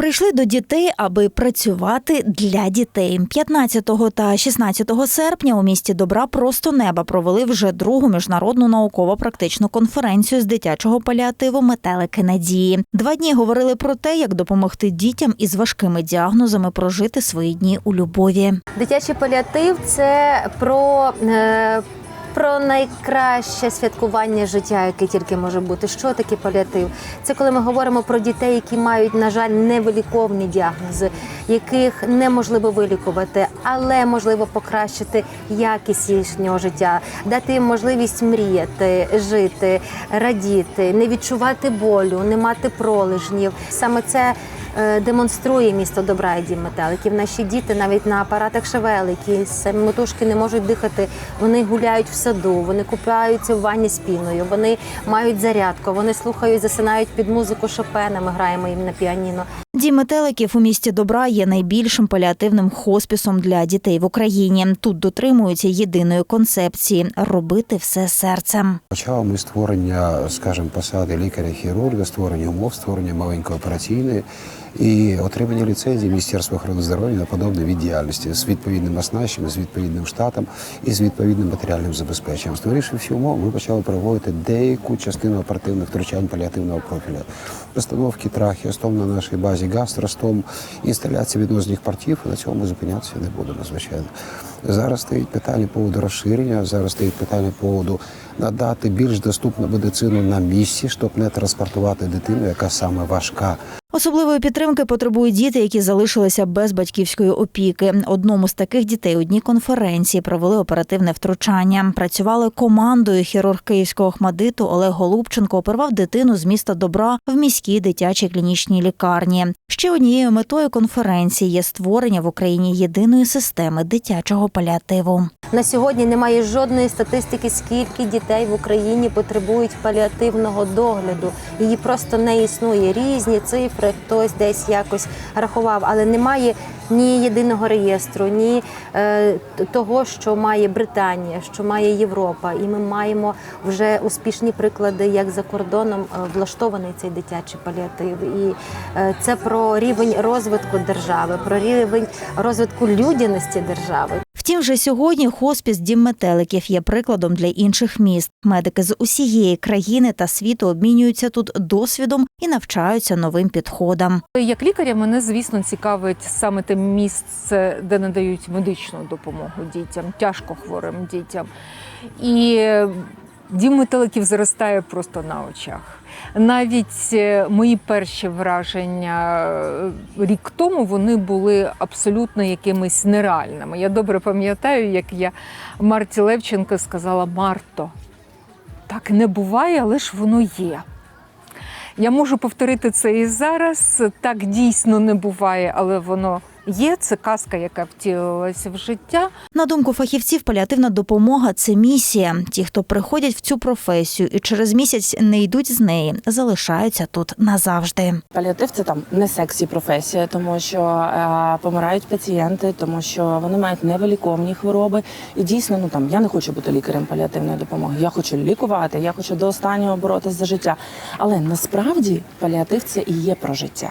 Прийшли до дітей, аби працювати для дітей. 15 та 16 серпня у місті Добра просто неба провели вже другу міжнародну науково-практичну конференцію з дитячого паліативу Метелики надії. Два дні говорили про те, як допомогти дітям із важкими діагнозами прожити свої дні у любові. Дитячий паліатив це про, е, про найкраще святкування життя, яке тільки може бути. Що таке паліатив? Це коли ми говоримо про дітей, які мають, на жаль, невиліковні діагнози, яких неможливо вилікувати, але можливо покращити якість їхнього життя, дати їм можливість мріяти, жити, радіти, не відчувати болю, не мати пролежнів. Саме це демонструє місто добра і дім метеликів. Наші діти навіть на апаратах ШВЛ, які самотужки не можуть дихати, вони гуляють в саду, вони купаються в ванні з піною, вони мають зарядку, вони слухають, засинають під музику Шопена. Ми граємо їм на піаніно. Дім метеликів у місті Добра є найбільшим паліативним хоспісом для дітей в Україні. Тут дотримуються єдиної концепції робити все серцем. Почали ми створення, скажімо, посади лікаря-хірурга, створення умов, створення маленької операційної і отримання ліцензії Міністерства охорони здоров'я на подобний від діяльності з відповідним оснащенням, з відповідним штатом і з відповідним матеріальним забезпеченням. Створивши всі умови, ми почали проводити деяку частину оперативних втручань паліативного профілю. Постановки трахеостом на нашій базі гастростом, інсталяція відносних портів. На цьому ми зупинятися не будемо, звичайно. Зараз стоїть питання по поводу розширення, зараз стоїть питання по поводу надати більш доступну медицину на місці, щоб не транспортувати дитину, яка саме важка. Особливої підтримки потребують діти, які залишилися без батьківської опіки. Одному з таких дітей у дні конференції провели оперативне втручання. Працювали командою. Хірург Київського Охмадиту Олег Голубченко оперував дитину з міста Добра в міській дитячій клінічній лікарні. Ще однією метою конференції є створення в Україні єдиної системи дитячого паліативу. На сьогодні немає жодної статистики, скільки дітей в Україні потребують паліативного догляду. Її просто не існує. Різні цифри, хтось десь якось рахував, але немає ні єдиного реєстру, ні е, того, що має Британія, що має Європа. І ми маємо вже успішні приклади, як за кордоном е, влаштований цей дитячий паліатив. І е, це про рівень розвитку держави, про рівень розвитку людяності держави. Втім, вже сьогодні хоспіс Дім метеликів є прикладом для інших міст. Медики з усієї країни та світу обмінюються тут досвідом і навчаються новим підходам. Як лікаря мене, звісно, цікавить саме те місце, де надають медичну допомогу дітям, тяжко хворим дітям. І дім метеликів зростає просто на очах. Навіть е, мої перші враження е, рік тому вони були абсолютно якимись нереальними. Я добре пам'ятаю, як я Марті Левченко сказала: Марто, так не буває, але ж воно є. Я можу повторити це і зараз. Так дійсно не буває, але воно є. Це казка, яка втілилася в життя. На думку фахівців, паліативна допомога це місія. Ті, хто приходять в цю професію і через місяць не йдуть з неї, залишаються тут назавжди. Паліатив це там не сексі професія, тому що е, помирають пацієнти, тому що вони мають невиліковні хвороби. І дійсно, ну там я не хочу бути лікарем паліативної допомоги. Я хочу лікувати, я хочу до останнього боротися за життя. Але насправді паліатив це і є про життя.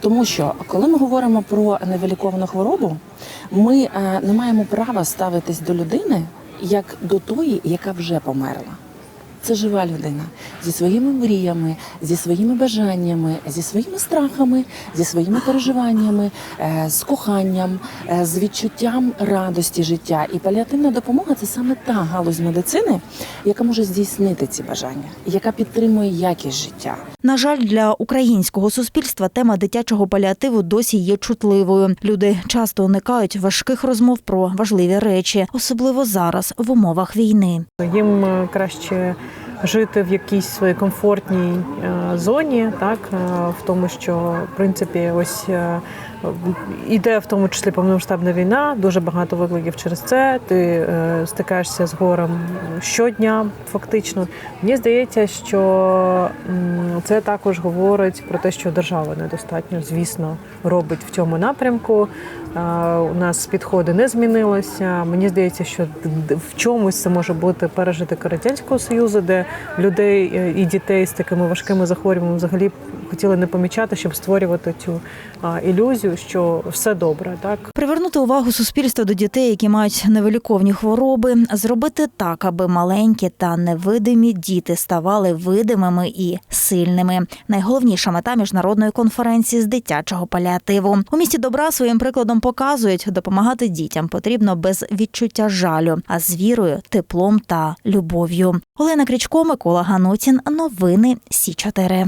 Тому що коли ми говоримо про невиліковну хворобу, ми е, не маємо права ставитись до людини як до тої, яка вже померла. Це жива людина зі своїми мріями, зі своїми бажаннями, зі своїми страхами, зі своїми переживаннями, е, з коханням, е, з відчуттям радості життя. І паліативна допомога це саме та галузь медицини, яка може здійснити ці бажання, яка підтримує якість життя. На жаль, для українського суспільства тема дитячого паліативу досі є чутливою. Люди часто уникають важких розмов про важливі речі, особливо зараз в умовах війни. Їм е, краще жити в якійсь своїй комфортній е, зоні, так е, в тому, що в принципі ось е, іде в тому числі повномасштабна війна, дуже багато викликів через це. Ти стикаєшся з горем щодня, фактично. Мені здається, що це також говорить про те, що держава недостатньо, звісно, робить в цьому напрямку. У нас підходи не змінилися. Мені здається, що в чомусь це може бути пережиток Радянського Союзу, де людей е, і дітей з такими важкими захворюваннями взагалі хотіли не помічати, щоб створювати цю ілюзію, що все добре, так Привернути увагу суспільства до дітей, які мають невиліковні хвороби, зробити так, аби маленькі та невидимі діти ставали видимими і сильними. Найголовніша мета міжнародної конференції з дитячого паліативу. У місті добра своїм прикладом показують, допомагати дітям потрібно без відчуття жалю, а з вірою, теплом та любов'ю. Олена Крічко, Микола Ганутін. Новини Сі 4